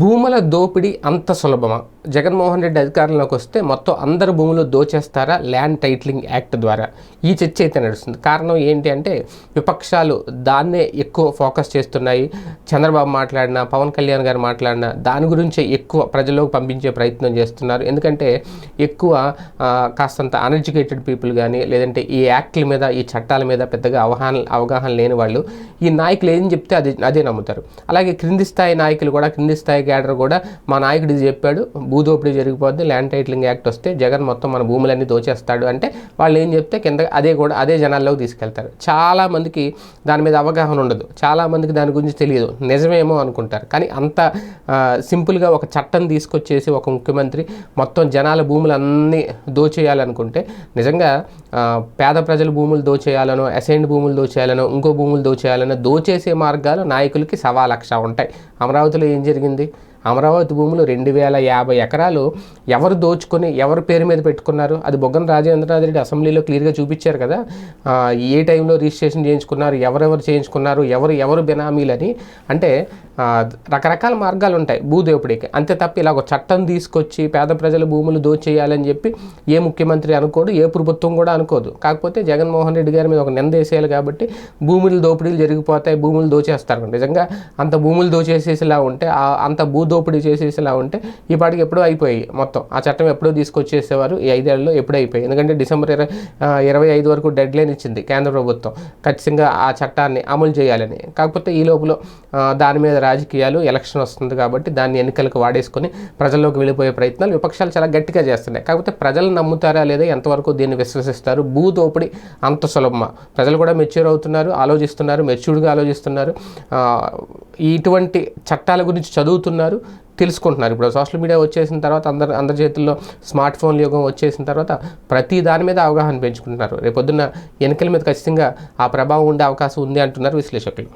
భూముల దోపిడీ అంత సులభమా? జగన్మోహన్ రెడ్డి అధికారంలోకి వస్తే మొత్తం అందరు భూములు దోచేస్తారా ల్యాండ్ టైటిలింగ్ యాక్ట్ ద్వారా? ఈ చర్చ అయితే నడుస్తుంది. కారణం ఏంటి అంటే విపక్షాలు దాన్నే ఎక్కువ ఫోకస్ చేస్తున్నాయి. చంద్రబాబు మాట్లాడినా పవన్ కళ్యాణ్ గారు మాట్లాడినా దాని గురించే ఎక్కువ ప్రజల్లోకి పంపించే ప్రయత్నం చేస్తున్నారు. ఎందుకంటే ఎక్కువ కాస్తంత అన్ఎడ్యుకేటెడ్ పీపుల్ కానీ లేదంటే ఈ యాక్ట్ల మీద ఈ చట్టాల మీద పెద్దగా అవగాహన అవగాహన లేని వాళ్ళు ఈ నాయకులు ఏం చెప్తే అది అదే నమ్ముతారు. అలాగే క్రింది స్థాయి నాయకులు కూడా క్రింది స్థాయి క్యాడర్ కూడా మా నాయకుడు చెప్పాడు భూదోపిడీ జరిగిపోద్ది ల్యాండ్ టైటిలింగ్ యాక్ట్ వస్తే జగన్ మొత్తం మన భూములన్నీ దోచేస్తాడు అంటే వాళ్ళు ఏం చెప్తే కింద అదే కూడా అదే జనాల్లోకి తీసుకెళ్తారు. చాలామందికి దాని మీద అవగాహన ఉండదు. చాలామందికి దాని గురించి తెలియదు. నిజమేమో అనుకుంటారు. కానీ అంత సింపుల్గా ఒక చట్టం తీసుకొచ్చేసి ఒక ముఖ్యమంత్రి మొత్తం జనాల భూములన్నీ దోచేయాలనుకుంటే నిజంగా పేద ప్రజల భూములు దోచేయాలనో అసైన్డ్ భూములు దోచేయాలనో ఇంకో భూములు దోచేయాలనో దోచేసే మార్గాలు నాయకులకి సవా లక్ష ఉంటాయి. అమరావతిలో ఏం జరిగింది? అమరావతి భూములు రెండు వేల యాభై ఎకరాలు ఎవరు దోచుకొని ఎవరి పేరు మీద పెట్టుకున్నారు? అది బొగ్గన రాజేంద్రనాథ్ రెడ్డి అసెంబ్లీలో క్లియర్గా చూపించారు కదా. ఏ టైంలో రిజిస్ట్రేషన్ చేయించుకున్నారు? ఎవరెవరు చేయించుకున్నారు? ఎవరు ఎవరు బినామీలని? అంటే రకరకాల మార్గాలు ఉంటాయి భూదేవుడికి అంతే తప్ప ఇలా ఒక చట్టం తీసుకొచ్చి పేద ప్రజల భూములు దోచేయాలని చెప్పి ఏ ముఖ్యమంత్రి అనుకోడు ఏ ప్రభుత్వం కూడా అనుకోదు. కాకపోతే జగన్మోహన్ రెడ్డి గారి మీద ఒక నింద వేసేయాలి కాబట్టి భూములు దోపిడీలు జరిగిపోతాయి భూములు దోచేస్తారు. నిజంగా అంత భూములు దోచేసేసేలా ఉంటే ఆ- అంత భూ దోపిడీ చేసేసేలా ఉంటే ఈ పాటికి ఎప్పుడో అయిపోయాయి మొత్తం. ఆ చట్టం ఎప్పుడో తీసుకొచ్చేసేవారు ఈ ఐదేళ్ళలో ఎప్పుడూ అయిపోయాయి. ఎందుకంటే డిసెంబర్ ఇరవై ఇరవై ఐదు వరకు డెడ్ లైన్ ఇచ్చింది కేంద్ర ప్రభుత్వం. ఖచ్చితంగా ఆ చట్టాన్ని అమలు చేయాలని. కాకపోతే ఈ లోపల దాని మీద రాజకీయాలు ఎలక్షన్ వస్తుంది కాబట్టి దాన్ని ఎన్నికలకు వాడేసుకొని ప్రజల్లోకి వెళ్ళిపోయే ప్రయత్నాలు విపక్షాలు చాలా గట్టిగా చేస్తున్నాయి. కాకపోతే ప్రజలు నమ్ముతారా లేదా ఎంతవరకు దీన్ని విశ్వసిస్తారు? భూ దోపిడీ అంత సులభమా? ప్రజలు కూడా మెచ్యూర్ అవుతున్నారు ఆలోచిస్తున్నారు మెచ్యూర్డ్గా ఆలోచిస్తున్నారు. ఇటువంటి చట్టాల గురించి చదువుతున్నారు తెలుసుకుంటున్నారు. ఇప్పుడు సోషల్ మీడియా వచ్చేసిన తర్వాత అందరు అందరి చేతుల్లో స్మార్ట్ ఫోన్ యుగం వచ్చేసిన తర్వాత ప్రతి దాని మీద అవగాహన పెంచుకుంటున్నారు. రేపొద్దున్న ఎన్నికల మీద ఖచ్చితంగా ఆ ప్రభావం ఉండే అవకాశం ఉంది అంటున్నారు విశ్లేషకులు.